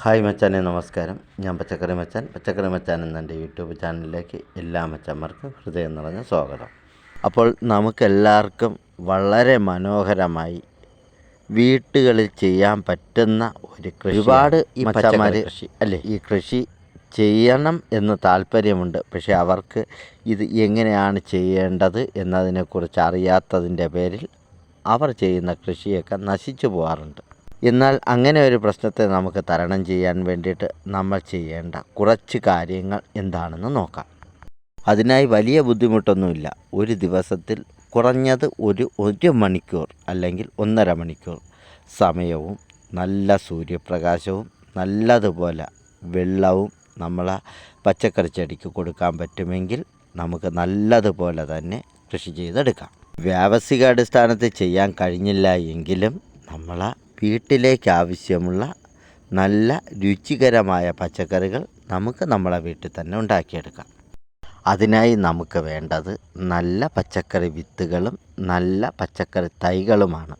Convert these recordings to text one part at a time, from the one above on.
Hi മച്ചാനെ നമസ്കാരം. ഞാൻ പച്ചക്കറി മച്ചാൻ. പച്ചക്കറി മച്ചാൻ എന്ന എന്റെ യൂട്യൂബ് ചാനലിലേക്ക് എല്ലാ മച്ചന്മാർക്കും ഹൃദയം നിറഞ്ഞ സ്വാഗതം. അപ്പോൾ നമുക്കെല്ലാവർക്കും വളരെ മനോഹരമായി വീട്ടുകളിൽ ചെയ്യാൻ പറ്റുന്ന ഒരു കൃഷി. ഒരുപാട് ഈ മച്ചന്മാർ കൃഷി. അല്ലേ? ഈ കൃഷി ചെയ്യണം എന്ന് താല്പര്യമുണ്ട്. പക്ഷേ അവർക്ക് ഇത് എങ്ങനെയാണ് ചെയ്യേണ്ടത് എന്നതിനെക്കുറിച്ച് അറിയാത്തതിന്റെ പേരിൽ അവർ ചെയ്യുന്ന കൃഷിയൊക്കെ നശിച്ചു പോകാറുണ്ട്. എന്നാൽ അങ്ങനെ ഒരു പ്രശ്നത്തെ നമുക്ക് തരണം ചെയ്യാൻ വേണ്ടിയിട്ട് നമ്മൾ ചെയ്യേണ്ട കുറച്ച് കാര്യങ്ങൾ എന്താണെന്ന് നോക്കാം. അതിനായി വലിയ ബുദ്ധിമുട്ടൊന്നുമില്ല. ഒരു ദിവസത്തിൽ കുറഞ്ഞത് ഒരു ഒരു മണിക്കൂർ അല്ലെങ്കിൽ ഒന്നര മണിക്കൂർ സമയവും നല്ല സൂര്യപ്രകാശവും നല്ലതുപോലെ വെള്ളവും നമ്മൾ പച്ചക്കറി ചെടിക്ക് കൊടുക്കാൻ പറ്റുമെങ്കിൽ നമുക്ക് നല്ലതുപോലെ തന്നെ കൃഷി ചെയ്തെടുക്കാം. വ്യാവസായിക അടിസ്ഥാനത്തിൽ ചെയ്യാൻ കഴിഞ്ഞില്ല എങ്കിലും നമ്മൾ വീട്ടിലേക്ക് ആവശ്യമുള്ള നല്ല രുചികരമായ പച്ചക്കറികൾ നമുക്ക് നമ്മളെ വീട്ടിൽ തന്നെ ഉണ്ടാക്കിയെടുക്കാം. അതിനായി നമുക്ക് വേണ്ടത് നല്ല പച്ചക്കറി വിത്തുകളും നല്ല പച്ചക്കറി തൈകളുമാണ്.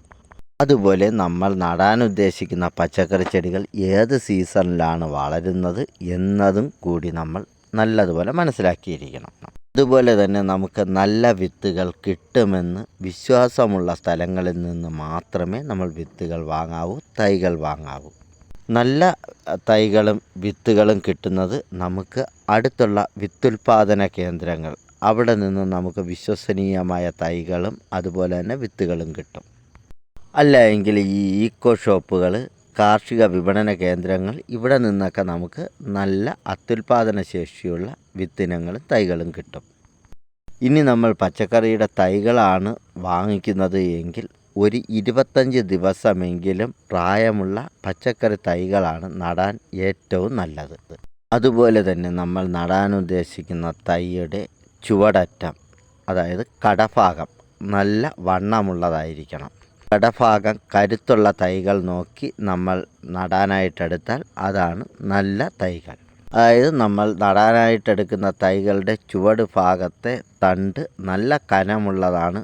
അതുപോലെ നമ്മൾ നടാൻ ഉദ്ദേശിക്കുന്ന പച്ചക്കറി ചെടികൾ ഏത് സീസണിലാണ് വളരുന്നത് എന്നതും കൂടി നമ്മൾ നല്ലതുപോലെ മനസ്സിലാക്കിയിരിക്കണം. അതുപോലെ തന്നെ നമുക്ക് നല്ല വിത്തുകൾ കിട്ടുമെന്ന് വിശ്വാസമുള്ള സ്ഥലങ്ങളിൽ നിന്ന് മാത്രമേ നമ്മൾ വിത്തുകൾ വാങ്ങാവൂ തൈകൾ വാങ്ങാവൂ. നല്ല തൈകളും വിത്തുകളും കിട്ടുന്നത് നമുക്ക് അടുത്തുള്ള വിത്തുൽപാദന കേന്ദ്രങ്ങൾ. അവിടെ നിന്ന് നമുക്ക് വിശ്വസനീയമായ തൈകളും അതുപോലെ തന്നെ വിത്തുകളും കിട്ടും. അല്ല എങ്കിൽ ഈ ഈക്കോ ഷോപ്പുകൾ കാർഷിക വിപണന കേന്ദ്രങ്ങൾ ഇവിടെ നിന്നൊക്കെ നമുക്ക് നല്ല അത്യുൽപാദന ശേഷിയുള്ള വിത്തിനങ്ങളും തൈകളും കിട്ടും. ഇനി നമ്മൾ പച്ചക്കറിയുടെ തൈകളാണ് വാങ്ങിക്കുന്നത് എങ്കിൽ ഒരു ഇരുപത്തഞ്ച് ദിവസമെങ്കിലും പ്രായമുള്ള പച്ചക്കറി തൈകളാണ് നടാൻ ഏറ്റവും നല്ലത്. അതുപോലെ തന്നെ നമ്മൾ നടാൻ ഉദ്ദേശിക്കുന്ന തൈയുടെ ചുവടറ്റം അതായത് കടഭാഗം നല്ല വണ്ണമുള്ളതായിരിക്കണം. കടഭാഗം കരുത്തുള്ള തൈകൾ നോക്കി നമ്മൾ നടാനായിട്ടെടുത്താൽ അതാണ് നല്ല തൈകൾ. അതായത് നമ്മൾ നടാനായിട്ട് എടുക്കുന്ന തൈകളുടെ ചുവട് ഭാഗത്തെ തണ്ട് നല്ല കനമുള്ളതാണ്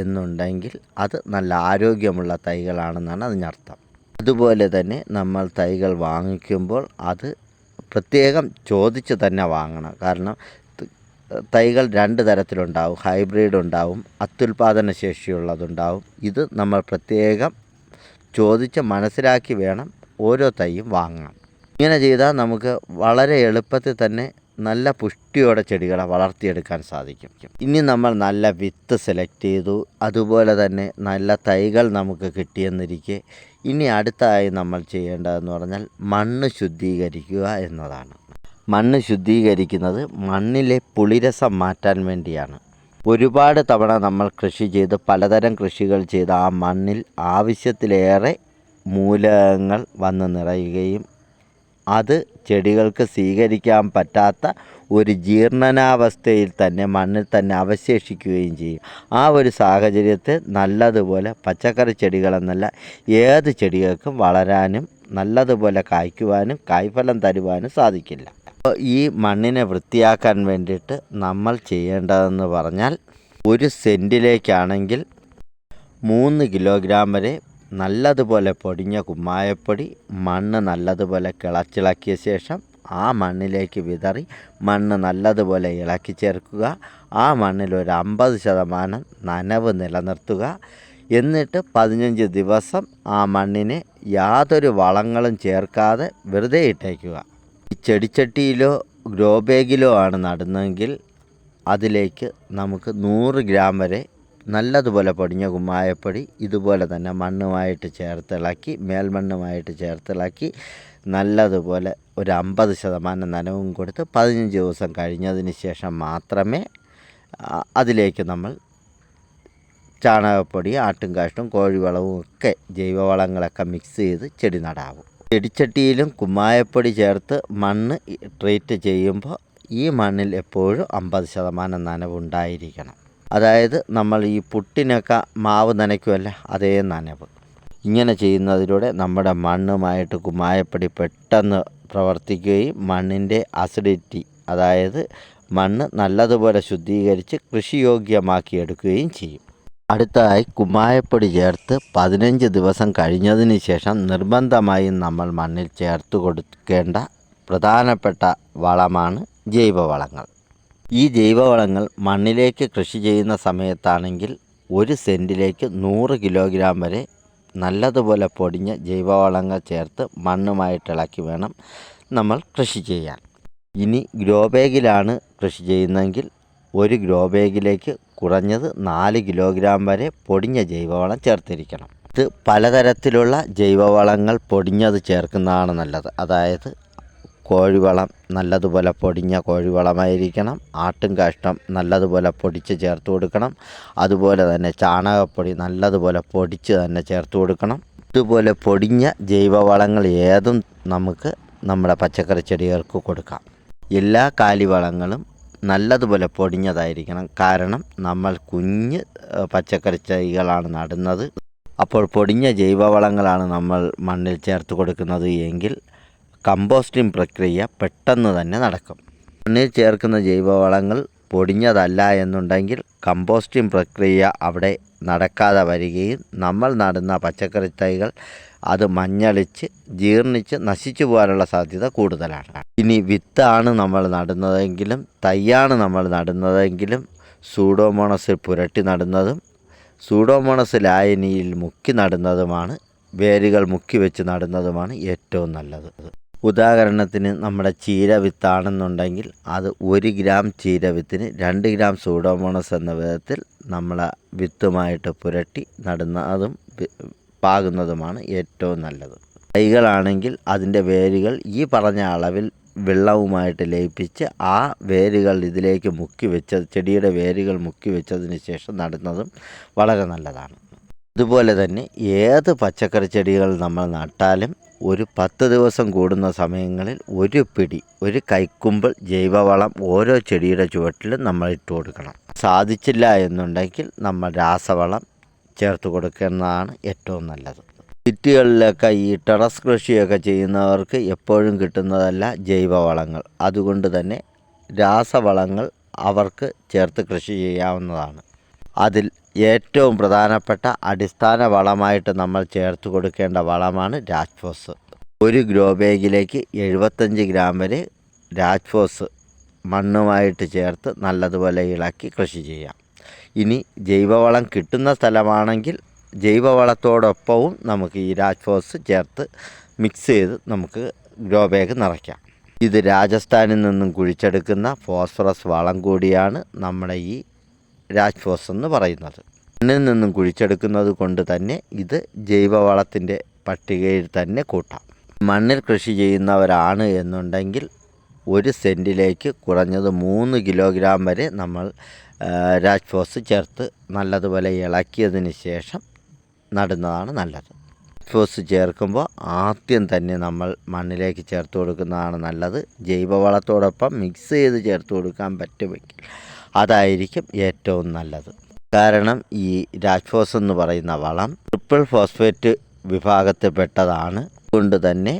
എന്നുണ്ടെങ്കിൽ അത് നല്ല ആരോഗ്യമുള്ള തൈകളാണെന്നാണ് അതിനർത്ഥം. അതുപോലെ തന്നെ നമ്മൾ തൈകൾ വാങ്ങിക്കുമ്പോൾ അത് പ്രത്യേകം ചോദിച്ച് തന്നെ വാങ്ങണം. കാരണം തൈകൾ രണ്ട് തരത്തിലുണ്ടാവും. ഹൈബ്രിഡ് ഉണ്ടാവും അത്യുൽപാദന ശേഷിയുള്ളതുണ്ടാവും. ഇത് നമ്മൾ പ്രത്യേകം ചോദിച്ച് മനസ്സിലാക്കി വേണം ഓരോ തൈയും വാങ്ങാൻ. ഇങ്ങനെ ചെയ്താൽ നമുക്ക് വളരെ എളുപ്പത്തിൽ തന്നെ നല്ല പുഷ്ടിയോടെ ചെടികളെ വളർത്തിയെടുക്കാൻ സാധിക്കും. ഇനി നമ്മൾ നല്ല വിത്ത് സെലക്ട് ചെയ്തു. അതുപോലെ തന്നെ നല്ല തൈകൾ നമുക്ക് കിട്ടിയെന്നിരിക്കെ. ഇനി അടുത്തായി നമ്മൾ ചെയ്യേണ്ടതെന്ന് പറഞ്ഞാൽ മണ്ണ് ശുദ്ധീകരിക്കുക എന്നതാണ്. മണ്ണ് ശുദ്ധീകരിക്കുന്നത് മണ്ണിലെ പുളിരസം മാറ്റാൻ വേണ്ടിയാണ്. ഒരുപാട് തവണ നമ്മൾ കൃഷി ചെയ്ത് പലതരം കൃഷികൾ ചെയ്ത് ആ മണ്ണിൽ ആവശ്യത്തിലേറെ മൂലകങ്ങൾ വന്ന് നിറയുകയും അത് ചെടികൾക്ക് സ്വീകരിക്കാൻ പറ്റാത്ത ഒരു ജീർണനാവസ്ഥയിൽ തന്നെ മണ്ണിൽ തന്നെ അവശേഷിക്കുകയും ചെയ്യും. ആ ഒരു സാഹചര്യത്തെ നല്ലതുപോലെ പച്ചക്കറി ചെടികളെന്നല്ല ഏത് ചെടികൾക്കും വളരാനും നല്ലതുപോലെ കായ്ക്കുവാനും കായ്ഫലം തരുവാനും സാധിക്കില്ല. ഈ മണ്ണിനെ വൃത്തിയാക്കാൻ വേണ്ടിയിട്ട് നമ്മൾ ചെയ്യേണ്ടതെന്ന് പറഞ്ഞാൽ ഒരു സെന്റിലേക്കാണെങ്കിൽ മൂന്ന് കിലോഗ്രാം വരെ നല്ലതുപോലെ പൊടിഞ്ഞ കുമ്മായപ്പൊടി മണ്ണ് നല്ലതുപോലെ കിളച്ചിളക്കിയ ശേഷം ആ മണ്ണിലേക്ക് വിതറി മണ്ണ് നല്ലതുപോലെ ഇളക്കി ചേർക്കുക. ആ മണ്ണിൽ ഒരു അമ്പത് ശതമാനം നനവ് നിലനിർത്തുക. എന്നിട്ട് പതിനഞ്ച് ദിവസം ആ മണ്ണിനെ യാതൊരു വളങ്ങളും ചേർക്കാതെ വെറുതെ ഇട്ടേക്കുക. ഈ ചെടിച്ചട്ടിയിലോ ഗ്രോ ബാഗിലോ ആണ് നടുന്നതെങ്കിൽ അതിലേക്ക് നമുക്ക് നൂറ് ഗ്രാം വരെ നല്ലതുപോലെ പൊടിഞ്ഞ കുമ്മായപ്പൊടി ഇതുപോലെ തന്നെ മണ്ണുമായിട്ട് ചേർത്തിളക്കി മേൽമണ്ണുമായിട്ട് ചേർത്തിളക്കി നല്ലതുപോലെ ഒരു അമ്പത് ശതമാനം നനവും കൊടുത്ത് പതിനഞ്ച് ദിവസം കഴിഞ്ഞതിന് ശേഷം മാത്രമേ അതിലേക്ക് നമ്മൾ ചാണകപ്പൊടി ആട്ടും കാഷ്ടും കോഴിവളവും ഒക്കെ ജൈവവളങ്ങളൊക്കെ മിക്സ് ചെയ്ത് ചെടി നടാവും. ചെടിച്ചട്ടിയിലും കുമ്മായപ്പൊടി ചേർത്ത് മണ്ണ് ട്രീറ്റ് ചെയ്യുമ്പോൾ ഈ മണ്ണിൽ എപ്പോഴും അമ്പത് ശതമാനം നനവുണ്ടായിരിക്കണം. അതായത് നമ്മൾ ഈ പുട്ടിനൊക്കെ മാവ് നനയ്ക്കുമല്ല അതേ നനവ്. ഇങ്ങനെ ചെയ്യുന്നതിലൂടെ നമ്മുടെ മണ്ണുമായിട്ട് കുമ്മായപ്പടി പെട്ടെന്ന് പ്രവർത്തിക്കുകയും മണ്ണിന്റെ അസിഡിറ്റി അതായത് മണ്ണ് നല്ലതുപോലെ ശുദ്ധീകരിച്ച് കൃഷിയോഗ്യമാക്കിയെടുക്കുകയും ചെയ്യും. അടുത്തതായി കുമ്മായപ്പൊടി ചേർത്ത് പതിനഞ്ച് ദിവസം കഴിഞ്ഞതിന് ശേഷം നിർബന്ധമായും നമ്മൾ മണ്ണിൽ ചേർത്ത് കൊടുക്കേണ്ട പ്രധാനപ്പെട്ട വളമാണ് ജൈവവളങ്ങൾ ഈ ജൈവവളങ്ങൾ മണ്ണിലേക്ക് കൃഷി ചെയ്യുന്ന സമയത്താണെങ്കിൽ ഒരു സെന്റിലേക്ക് നൂറ് കിലോഗ്രാം വരെ നല്ലതുപോലെ പൊടിഞ്ഞ ജൈവവളങ്ങൾ ചേർത്ത് മണ്ണുമായിട്ട് ഇളക്കി വേണം നമ്മൾ കൃഷി ചെയ്യാൻ. ഇനി ഗ്രോ ബാഗിലാണ് കൃഷി ചെയ്യുന്നതെങ്കിൽ ഒരു ഗ്രോ ബാഗിലേക്ക് കുറഞ്ഞത് നാല് കിലോഗ്രാം വരെ പൊടിഞ്ഞ ജൈവവളം ചേർത്തിരിക്കണം. ഇത് പലതരത്തിലുള്ള ജൈവവളങ്ങൾ പൊടിഞ്ഞത് ചേർക്കുന്നതാണ് നല്ലത്. അതായത് കോഴിവളം നല്ലതുപോലെ പൊടിഞ്ഞ കോഴിവളമായിരിക്കണം. ആട്ടും കാഷ്ടം നല്ലതുപോലെ പൊടിച്ച് ചേർത്ത് കൊടുക്കണം. അതുപോലെ തന്നെ ചാണകപ്പൊടി നല്ലതുപോലെ പൊടിച്ച് തന്നെ ചേർത്ത് കൊടുക്കണം. ഇതുപോലെ പൊടിഞ്ഞ ജൈവവളങ്ങൾ ഏതും നമുക്ക് നമ്മുടെ പച്ചക്കറി ചെടികൾക്ക് കൊടുക്കാം. എല്ലാ കാലിവളങ്ങളും നല്ലതുപോലെ പൊടിഞ്ഞതായിരിക്കണം. കാരണം നമ്മൾ കുഞ്ഞ് പച്ചക്കറി ചെടികളാണ് നടുന്നത്. അപ്പോൾ പൊടിഞ്ഞ ജൈവവളങ്ങളാണ് നമ്മൾ മണ്ണിൽ ചേർത്ത് കൊടുക്കുന്നത് എങ്കിൽ കമ്പോസ്റ്റിംഗ് പ്രക്രിയ പെട്ടെന്ന് തന്നെ നടക്കും. മണ്ണിൽ ചേർക്കുന്ന ജൈവവളങ്ങൾ പൊടിഞ്ഞതല്ല എന്നുണ്ടെങ്കിൽ കമ്പോസ്റ്റിംഗ് പ്രക്രിയ അവിടെ നടക്കാതെ വരികയും നമ്മൾ നടുന്ന പച്ചക്കറി തൈകൾ അത് മഞ്ഞളിച്ച് ജീർണിച്ച് നശിച്ചു പോകാനുള്ള സാധ്യത കൂടുതലാണ്. ഇനി വിത്താണ് നമ്മൾ നടുന്നതെങ്കിലും തൈയാണ് നമ്മൾ നടുന്നതെങ്കിലും സൂഡോമോണസിൽ പുരട്ടി നടുന്നതും സൂഡോമോണസ് ലായനിയിൽ മുക്കി നടുന്നതുമാണ് വേരുകൾ മുക്കി വെച്ച് നടുന്നതുമാണ് ഏറ്റവും നല്ലത്. ഉദാഹരണത്തിന് നമ്മുടെ ചീര വിത്താണെന്നുണ്ടെങ്കിൽ അത് ഒരു ഗ്രാം ചീര വിത്തിന് രണ്ട് ഗ്രാം സൂഡോമോണസ് എന്ന വിധത്തിൽ നമ്മൾ വിത്തുമായിട്ട് പുരട്ടി നടുന്നതും പാകുന്നതുമാണ് ഏറ്റവും നല്ലത്. തൈകളാണെങ്കിൽ അതിന്റെ വേരുകൾ ഈ പറഞ്ഞ അളവിൽ വെള്ളവുമായിട്ട് ലയിപ്പിച്ച് ആ വേരുകൾ ഇതിലേക്ക് മുക്കി വെച്ച ചെടിയുടെ വേരുകൾ മുക്കി വെച്ചതിന് ശേഷം നടുന്നതും വളരെ നല്ലതാണ്. അതുപോലെ തന്നെ ഏത് പച്ചക്കറി ചെടികൾ നമ്മൾ നട്ടാലും ഒരു പത്ത് ദിവസം കൂടുന്ന സമയങ്ങളിൽ ഒരു പിടി ഒരു കൈക്കുമ്പിൾ ജൈവവളം ഓരോ ചെടിയുടെ ചുവട്ടിലും നമ്മൾ ഇട്ട് കൊടുക്കണം. സാധിച്ചില്ല എന്നുണ്ടെങ്കിൽ നമ്മൾ രാസവളം ചേർത്ത് കൊടുക്കുന്നതാണ് ഏറ്റവും നല്ലത്. സിറ്റികളിലൊക്കെ ഈ ടെറസ് കൃഷിയൊക്കെ ചെയ്യുന്നവർക്ക് എപ്പോഴും കിട്ടുന്നതല്ല ജൈവവളങ്ങൾ. അതുകൊണ്ട് തന്നെ രാസവളങ്ങൾ അവർക്ക് ചേർത്ത് കൃഷി ചെയ്യാവുന്നതാണ്. അതിൽ ഏറ്റവും പ്രധാനപ്പെട്ട അടിസ്ഥാന വളമായിട്ട് നമ്മൾ ചേർത്ത് കൊടുക്കേണ്ട വളമാണ് രാജ്ഫോസ്. ഒരു ഗ്രോ ബാഗിലേക്ക് എഴുപത്തഞ്ച് ഗ്രാം വരെ രാജ്ഫോസ് മണ്ണുമായിട്ട് ചേർത്ത് നല്ലതുപോലെ ഇളക്കി കൃഷി ചെയ്യാം. ഇനി ജൈവവളം കിട്ടുന്ന സ്ഥലമാണെങ്കിൽ ജൈവവളത്തോടൊപ്പവും നമുക്ക് ഈ രാജ്ഫോസ് ചേർത്ത് മിക്സ് ചെയ്ത് നമുക്ക് ഗ്രോ ബാഗ് നിറയ്ക്കാം. ഇത് രാജസ്ഥാനിൽ നിന്നും കുഴിച്ചെടുക്കുന്ന ഫോസ്ഫറസ് വളം കൂടിയാണ് നമ്മുടെ ഈ രാജ്ഫോസ് എന്ന് പറയുന്നത്. മണ്ണിൽ നിന്നും കുഴിച്ചെടുക്കുന്നത് കൊണ്ട് തന്നെ ഇത് ജൈവവളത്തിന്റെ പട്ടികയിൽ തന്നെ കൂട്ടാം. മണ്ണിൽ കൃഷി ചെയ്യുന്നവരാണ് എന്നുണ്ടെങ്കിൽ ഒരു സെന്റിലേക്ക് കുറഞ്ഞത് മൂന്ന് കിലോഗ്രാം വരെ നമ്മൾ രാജ്ഫോസ് ചേർത്ത് നല്ലതുപോലെ ഇളക്കിയതിന് ശേഷം നടുന്നതാണ് നല്ലത്. ഫോസ് ചേർക്കുമ്പോൾ ആദ്യം തന്നെ നമ്മൾ മണ്ണിലേക്ക് ചേർത്ത് കൊടുക്കുന്നതാണ് നല്ലത്. ജൈവവളത്തോടൊപ്പം മിക്സ് ചെയ്ത് ചേർത്ത് കൊടുക്കാൻ പറ്റുമെങ്കിൽ അതായിരിക്കും ഏറ്റവും നല്ലത്. കാരണം ഈ രാജ്ഫോസ് എന്ന് പറയുന്ന വളം ട്രിപ്പിൾ ഫോസ്ഫേറ്റ് വിഭാഗത്തിൽപ്പെട്ടതാണ് അതുകൊണ്ട് തന്നെ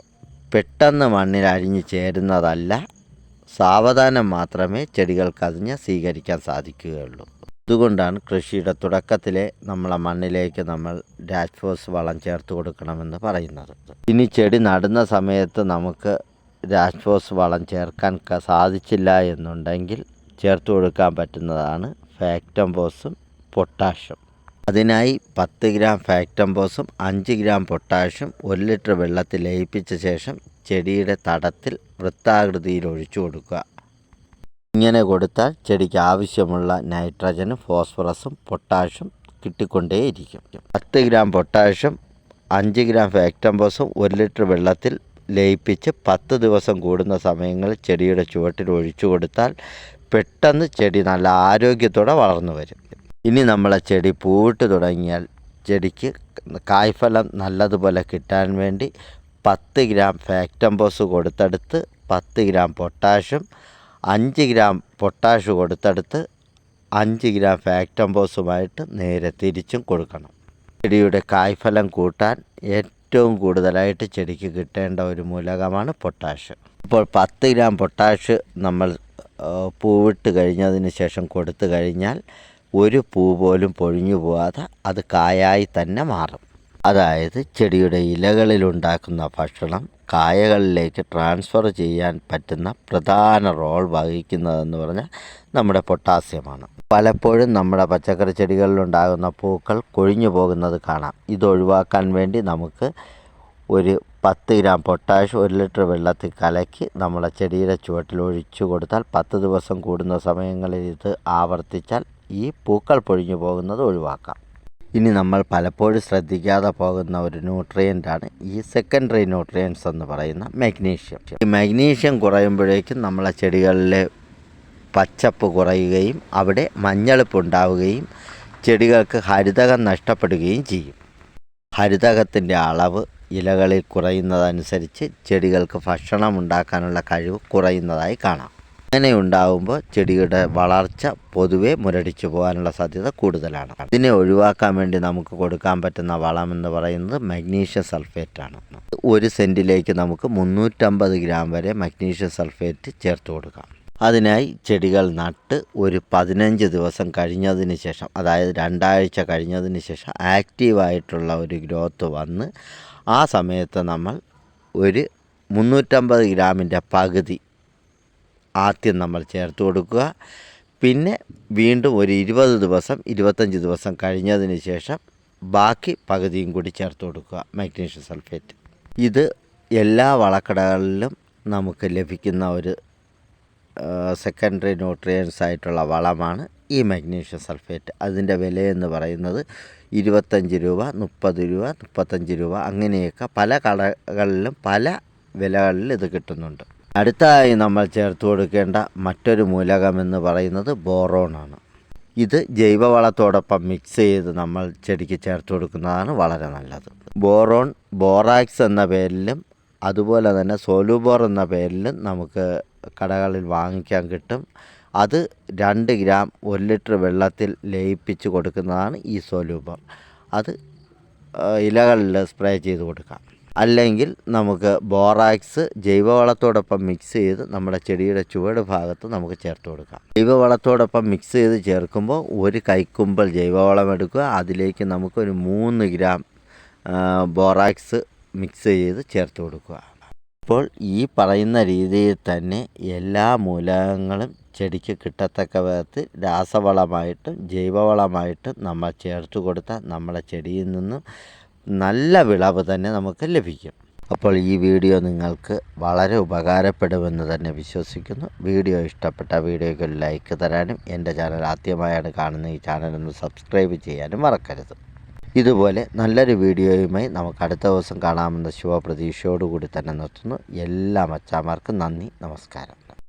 പെട്ടെന്ന് മണ്ണിൽ അരിഞ്ഞു ചേരുന്നതല്ല. സാവധാനം മാത്രമേ ചെടികൾക്ക് അതിനെ സ്വീകരിക്കാൻ സാധിക്കുകയുള്ളൂ. അതുകൊണ്ടാണ് കൃഷിയുടെ തുടക്കത്തിലെ നമ്മളെ മണ്ണിലേക്ക് നമ്മൾ രാജ്ഫോസ് വളം ചേർത്ത് കൊടുക്കണമെന്ന് പറയുന്നത്. ഇനി ചെടി നടുന്ന സമയത്ത് നമുക്ക് രാജ്ഫോസ് വളം ചേർക്കാൻ സാധിച്ചില്ല എന്നുണ്ടെങ്കിൽ ചേർത്ത് കൊടുക്കാൻ പറ്റുന്നതാണ് ഫാക്ടംബോസും പൊട്ടാഷ്യം. അതിനായി പത്ത് ഗ്രാം ഫാക്ടംബോസും അഞ്ച് ഗ്രാം പൊട്ടാഷ്യം ഒരു ലിറ്റർ വെള്ളത്തിൽ ലയിപ്പിച്ച ശേഷം ചെടിയുടെ തടത്തിൽ വൃത്താകൃതിയിൽ ഒഴിച്ചു കൊടുക്കുക. ഇങ്ങനെ കൊടുത്താൽ ചെടിക്ക് ആവശ്യമുള്ള നൈട്രജനും ഫോസ്ഫറസും പൊട്ടാഷ്യം കിട്ടിക്കൊണ്ടേയിരിക്കും. പത്ത് ഗ്രാം പൊട്ടാഷ്യം അഞ്ച് ഗ്രാം ഫാക്ടംബോസും ഒരു ലിറ്റർ വെള്ളത്തിൽ ലയിപ്പിച്ച് പത്ത് ദിവസം കൂടുന്ന സമയങ്ങളിൽ ചെടിയുടെ ചുവട്ടിൽ ഒഴിച്ചു കൊടുത്താൽ പെട്ടെന്ന് ചെടി നല്ല ആരോഗ്യത്തോടെ വളർന്നു വരും. ഇനി നമ്മളെ ചെടി പൂവിട്ട് തുടങ്ങിയാൽ ചെടിക്ക് കായ്ഫലം നല്ലതുപോലെ കിട്ടാൻ വേണ്ടി പത്ത് ഗ്രാം ഫാക്ടംബോസ് കൊടുത്തെടുത്ത് പത്ത് ഗ്രാം പൊട്ടാഷും അഞ്ച് ഗ്രാം പൊട്ടാഷ് കൊടുത്തെടുത്ത് അഞ്ച് ഗ്രാം ഫാക്ടംബോസുമായിട്ട് നേരെ തിരിച്ചും കൊടുക്കണം. ചെടിയുടെ കായ്ഫലം കൂട്ടാൻ ഏറ്റവും കൂടുതലായിട്ട് ചെടിക്ക് കിട്ടേണ്ട ഒരു മൂലകമാണ് പൊട്ടാഷ്. ഇപ്പോൾ പത്ത് ഗ്രാം പൊട്ടാഷ് നമ്മൾ പൂവിട്ട് കഴിഞ്ഞതിന് ശേഷം കൊടുത്തു കഴിഞ്ഞാൽ ഒരു പൂ പോലും പൊഴിഞ്ഞു പോവാതെ അത് കായായി തന്നെ മാറും. അതായത് ചെടിയുടെ ഇലകളിലുണ്ടാക്കുന്ന ഭക്ഷണം കായകളിലേക്ക് ട്രാൻസ്ഫർ ചെയ്യാൻ പറ്റുന്ന പ്രധാന റോൾ വഹിക്കുന്നതെന്ന് പറഞ്ഞാൽ നമ്മുടെ പൊട്ടാസ്യമാണ്. പലപ്പോഴും നമ്മുടെ പച്ചക്കറി ചെടികളിലുണ്ടാകുന്ന പൂക്കൾ കൊഴിഞ്ഞു പോകുന്നത് കാണാം. ഇത് ഒഴിവാക്കാൻ വേണ്ടി നമുക്ക് ഒരു പത്ത് ഗ്രാം പൊട്ടാഷ് ഒരു ലിറ്റർ വെള്ളത്തിൽ കലക്കി നമ്മളെ ചെടിയുടെ ചുവട്ടിൽ ഒഴിച്ചു കൊടുത്താൽ പത്ത് ദിവസം കൂടുന്ന സമയങ്ങളിൽ ഇത് ആവർത്തിച്ചാൽ ഈ പൂക്കൾ പൊഴിഞ്ഞു പോകുന്നത് ഒഴിവാക്കാം. ഇനി നമ്മൾ പലപ്പോഴും ശ്രദ്ധിക്കാതെ പോകുന്ന ഒരു ന്യൂട്രിയന്റാണ് ഈ സെക്കൻഡറി ന്യൂട്രിയൻസ് എന്ന് പറയുന്ന മാഗ്നീഷ്യം ഈ മാഗ്നീഷ്യം കുറയുമ്പോഴേക്കും നമ്മളെ ചെടികളിലെ പച്ചപ്പ് കുറയുകയും അവിടെ മഞ്ഞളിപ്പ് ഉണ്ടാവുകയും ചെടികൾക്ക് ഹരിതകം നഷ്ടപ്പെടുകയും ചെയ്യും. ഹരിതകത്തിന്റെ അളവ് ഇലകളിൽ കുറയുന്നതനുസരിച്ച് ചെടികൾക്ക് ഭക്ഷണം ഉണ്ടാക്കാനുള്ള കഴിവ് കുറയുന്നതായി കാണാം. അങ്ങനെ ഉണ്ടാകുമ്പോൾ ചെടിയുടെ വളർച്ച പൊതുവെ മുരടിച്ചു പോകാനുള്ള സാധ്യത കൂടുതലാണ്. ഇതിനെ ഒഴിവാക്കാൻ വേണ്ടി നമുക്ക് കൊടുക്കാൻ പറ്റുന്ന വളം എന്ന് പറയുന്നത് മഗ്നീഷ്യം സൾഫേറ്റ് ആണ് ഒരു സെന്റിലേക്ക് നമുക്ക് മുന്നൂറ്റമ്പത് ഗ്രാം വരെ മഗ്നീഷ്യം സൾഫേറ്റ് ചേർത്ത് കൊടുക്കാം. അതിനായി ചെടികൾ നട്ട് ഒരു പതിനഞ്ച് ദിവസം കഴിഞ്ഞതിന് ശേഷം അതായത് രണ്ടാഴ്ച കഴിഞ്ഞതിന് ശേഷം ആക്റ്റീവായിട്ടുള്ള ഒരു ഗ്രോത്ത് വന്ന് ആ സമയത്ത് നമ്മൾ ഒരു മുന്നൂറ്റമ്പത് ഗ്രാമിന്റെ പകുതി ആദ്യം നമ്മൾ ചേർത്ത് കൊടുക്കുക. പിന്നെ വീണ്ടും ഒരു ഇരുപത് ദിവസം ഇരുപത്തഞ്ച് ദിവസം കഴിഞ്ഞതിന് ശേഷം ബാക്കി പകുതിയും കൂടി ചേർത്ത് കൊടുക്കുക മാഗ്നീഷ്യം സൾഫേറ്റ്. ഇത് എല്ലാ വളക്കടകളിലും നമുക്ക് ലഭിക്കുന്ന ഒരു സെക്കൻഡറി ന്യൂട്രിയൻസ് ആയിട്ടുള്ള വളമാണ്. ഈ മഗ്നീഷ്യം സൾഫേറ്റ് അതിന്റെ വിലയെന്ന് പറയുന്നത് ഇരുപത്തഞ്ച് രൂപ മുപ്പത് രൂപ മുപ്പത്തഞ്ച് രൂപ അങ്ങനെയൊക്കെ പല കടകളിലും പല വിലകളിൽ ഇത് കിട്ടുന്നുണ്ട്. അടുത്തതായി നമ്മൾ ചേർത്ത് കൊടുക്കേണ്ട മറ്റൊരു മൂലകമെന്ന് പറയുന്നത് ബോറോണാണ് ഇത് ജൈവവളത്തോടൊപ്പം മിക്സ് ചെയ്ത് നമ്മൾ ചെടിക്ക് ചേർത്ത് കൊടുക്കുന്നതാണ് വളരെ നല്ലത്. ബോറോൺ ബോറാക്സ് എന്ന പേരിലും അതുപോലെ തന്നെ സോലുബോർ എന്ന പേരിലും നമുക്ക് കടകളിൽ വാങ്ങിക്കാൻ കിട്ടും. അത് രണ്ട് ഗ്രാം ഒരു ലിറ്റർ വെള്ളത്തിൽ ലയിപ്പിച്ച് കൊടുക്കുന്നതാണ് ഈ സ്വരൂപം. അത് ഇലകളിൽ സ്പ്രേ ചെയ്ത് കൊടുക്കാം. അല്ലെങ്കിൽ നമുക്ക് ബോറാക്സ് ജൈവവളത്തോടൊപ്പം മിക്സ് ചെയ്ത് നമ്മുടെ ചെടിയുടെ ചുവട് ഭാഗത്ത് നമുക്ക് ചേർത്ത് കൊടുക്കാം. ജൈവവളത്തോടൊപ്പം മിക്സ് ചെയ്ത് ചേർക്കുമ്പോൾ ഒരു കൈക്കുമ്പൾ ജൈവവളം എടുക്കുക. അതിലേക്ക് നമുക്കൊരു മൂന്ന് ഗ്രാം ബോറാക്സ് മിക്സ് ചെയ്ത് ചേർത്ത് കൊടുക്കുക. അപ്പോൾ ഈ പറയുന്ന രീതിയിൽ തന്നെ എല്ലാ മൂലകങ്ങളും ചെടിക്ക് കിട്ടത്തക്ക വിധത്തിൽ രാസവളമായിട്ടും ജൈവവളമായിട്ടും നമ്മൾ ചേർത്ത് കൊടുത്താൽ നമ്മളെ ചെടിയിൽ നിന്നും നല്ല വിളവ് തന്നെ നമുക്ക് ലഭിക്കും. അപ്പോൾ ഈ വീഡിയോ നിങ്ങൾക്ക് വളരെ ഉപകാരപ്പെടുമെന്ന് തന്നെ വിശ്വസിക്കുന്നു. വീഡിയോ ഇഷ്ടപ്പെട്ട വീഡിയോയ്ക്ക് ഒരു ലൈക്ക് തരാനും എന്റെ ചാനൽ ആദ്യമായാണ് കാണുന്ന ഈ ചാനലൊന്ന് സബ്സ്ക്രൈബ് ചെയ്യാനും മറക്കരുത്. ഇതുപോലെ നല്ലൊരു വീഡിയോയുമായി നമുക്ക് അടുത്ത ദിവസം കാണാമെന്ന ശുഭപ്രതീക്ഷയോടുകൂടി തന്നെ നിർത്തുന്നു. എല്ലാ മച്ചാമാർക്കും നന്ദി നമസ്കാരം.